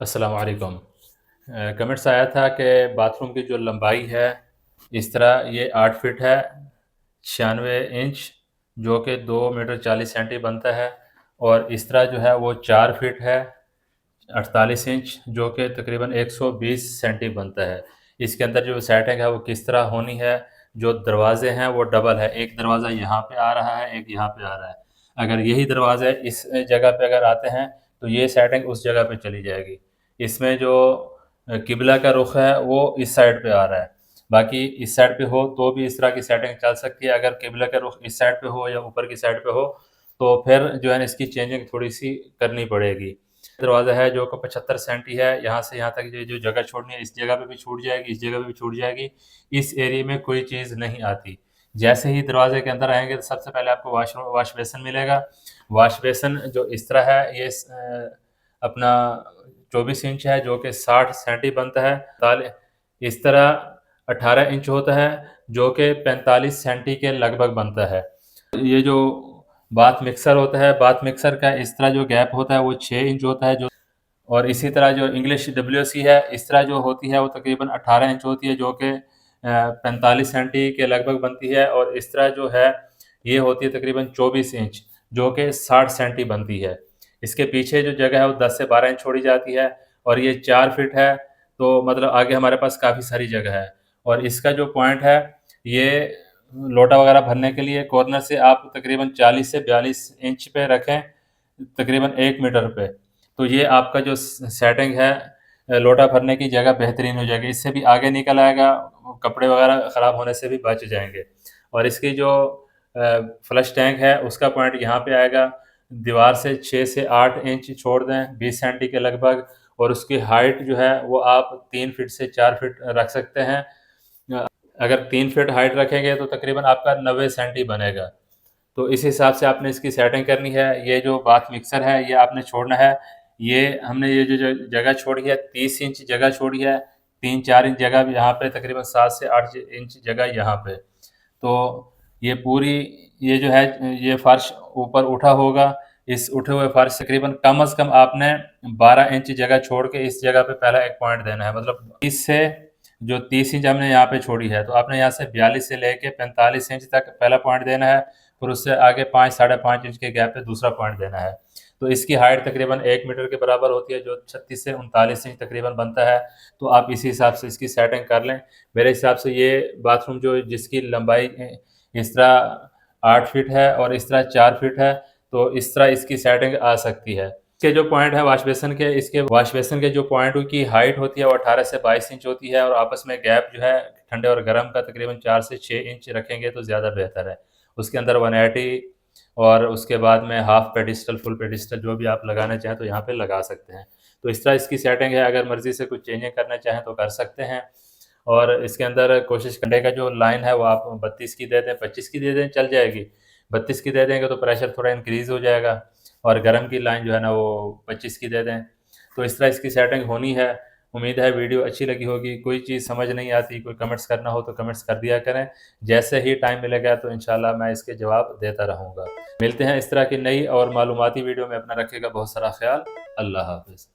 अस्सलाम वालेकुम। कमेंट्स आया था कि बाथरूम की जो लंबाई है, इस तरह ये आठ फिट है, छियानवे इंच, जो कि दो मीटर चालीस सेंटी बनता है, और इस तरह जो है वो चार फिट है, अड़तालीस इंच, जो कि तकरीबन 120 सेंटी बनता है। इसके अंदर जो सेटिंग है वो किस तरह होनी है, जो दरवाजे हैं वो डबल है। एक दरवाज़ा यहाँ पे आ रहा है, एक यहाँ पे आ रहा है। अगर यही दरवाजे इस जगह पे अगर आते हैं तो ये सेटिंग उस जगह पे चली जाएगी। इसमें जो किबला का रुख है, वो इस साइड पे आ रहा है। बाकी इस साइड पे हो तो भी इस तरह की सेटिंग चल सकती है। अगर किबला का रुख इस साइड पे हो या ऊपर की साइड पे हो तो फिर जो है इसकी चेंजिंग थोड़ी सी करनी पड़ेगी। दरवाज़ा है जो पचहत्तर सेंटी है। यहाँ से यहाँ तक जो जो जगह छोड़नी है, इस जगह पे भी छूट जाएगी, इस जगह पे भी छूट जाएगी। इस एरिए में कोई चीज़ नहीं आती। जैसे ही दरवाजे के अंदर आएँगे तो सबसे पहले आपको वाश वाश बेसन मिलेगा। वाश बेसन जो इस तरह है, ये अपना चौबीस इंच है, जो कि साठ सेंटी बनता है। इस तरह अठारह इंच होता है, जो कि पैंतालीस सेंटी के लगभग बनता है। ये जो बाथ मिक्सर होता है बाथ मिक्सर का इस तरह जो गैप होता है, वो छः इंच होता है, जो और इसी तरह जो इंग्लिश डब्ल्यू सी है, इस तरह जो होती है, वो तकरीबन अठारह इंच होती है, जो कि पैंतालीस सेंटी के लगभग बनती है, और इस तरह जो है, ये होती है तकरीबन चौबीस इंच, जो कि साठ सेंटी बनती है। इसके पीछे जो जगह है वो दस से बारह इंच छोड़ी जाती है और ये चार फिट है तो मतलब आगे हमारे पास काफ़ी सारी जगह है। और इसका जो पॉइंट है, ये लोटा वगैरह भरने के लिए कॉर्नर से आप तकरीबन 40 से 42 इंच पे रखें, तकरीबन एक मीटर पे। तो ये आपका जो सेटिंग है, लोटा भरने की जगह बेहतरीन हो जाएगी। इससे भी आगे निकल आएगा, कपड़े वगैरह ख़राब होने से भी बच जाएँगे। और इसकी जो फ्लश टैंक है, उसका पॉइंट यहाँ पे आएगा। दीवार से छः से आठ इंच छोड़ दें, बीस सेंटी के लगभग, और उसकी हाइट जो है वो आप तीन फिट से चार फिट रख सकते हैं। अगर तीन फिट हाइट रखेंगे तो तकरीबन आपका नब्बे सेंटी बनेगा। तो इस हिसाब से आपने इसकी सेटिंग करनी है। ये जो बाथ मिक्सर है, ये आपने छोड़ना है। ये हमने ये जो जगह छोड़ी है, तीस इंच जगह छोड़ी है। तीन चार इंच जगह यहाँ पे, तकरीबन सात से आठ इंच जगह यहाँ पे। तो ये पूरी ये जो है, ये फर्श ऊपर उठा होगा। इस उठे हुए फर्श तकरीबन कम अज़ कम आपने 12 इंच जगह छोड़ के इस जगह पे पहला एक पॉइंट देना है। मतलब इससे जो 30 इंच हमने यहाँ पे छोड़ी है तो आपने यहाँ से 42 से लेके 45 इंच तक पहला पॉइंट देना है, फिर उससे आगे पाँच, साढ़े पाँच इंच के गैप पे दूसरा पॉइंट देना है। तो इसकी हाइट तकरीबन एक मीटर के बराबर होती है, जो छत्तीस से उनतालीस इंच तकरीबन बनता है। तो आप इसी हिसाब से इसकी सेटिंग कर लें। मेरे हिसाब से ये बाथरूम जो जिसकी लंबाई इस तरह आठ फीट है और इस तरह चार फीट है तो इस तरह इसकी सेटिंग आ सकती है। इसके जो पॉइंट है वाश बेसन के, इसके वाश बेसन के जो पॉइंट की हाइट होती है वो 18 से 22 इंच होती है और आपस में गैप जो है ठंडे और गर्म का तकरीबन चार से छः इंच रखेंगे तो ज़्यादा बेहतर है। उसके अंदर वन और उसके बाद में हाफ़ पेडिस्टल फुल पेडिस्टल जो भी आप लगाना चाहें तो यहाँ पे लगा सकते हैं। तो इस तरह इसकी सेटिंग है, अगर मर्ज़ी से कुछ चेंजिंग करना चाहें तो कर सकते हैं। और इसके अंदर कोशिश करने का जो लाइन है वो आप बत्तीस की दे दें, पच्चीस की दे दें, चल जाएगी। बत्तीस की दे देंगे तो प्रेशर थोड़ा इंक्रीज़ हो जाएगा और गर्म की लाइन जो है ना वो पच्चीस की दे दें। तो इस तरह इसकी सेटिंग होनी है। उम्मीद है वीडियो अच्छी लगी होगी। कोई चीज़ समझ नहीं आती, कोई कमेंट्स करना हो तो कमेंट्स कर दिया करें। जैसे ही टाइम मिलेगा तो इन मैं इसके जवाब देता रहूँगा। मिलते हैं इस तरह की नई और मालूमती वीडियो में। अपना रखेगा बहुत सारा ख्याल। अल्लाह हाफिज़।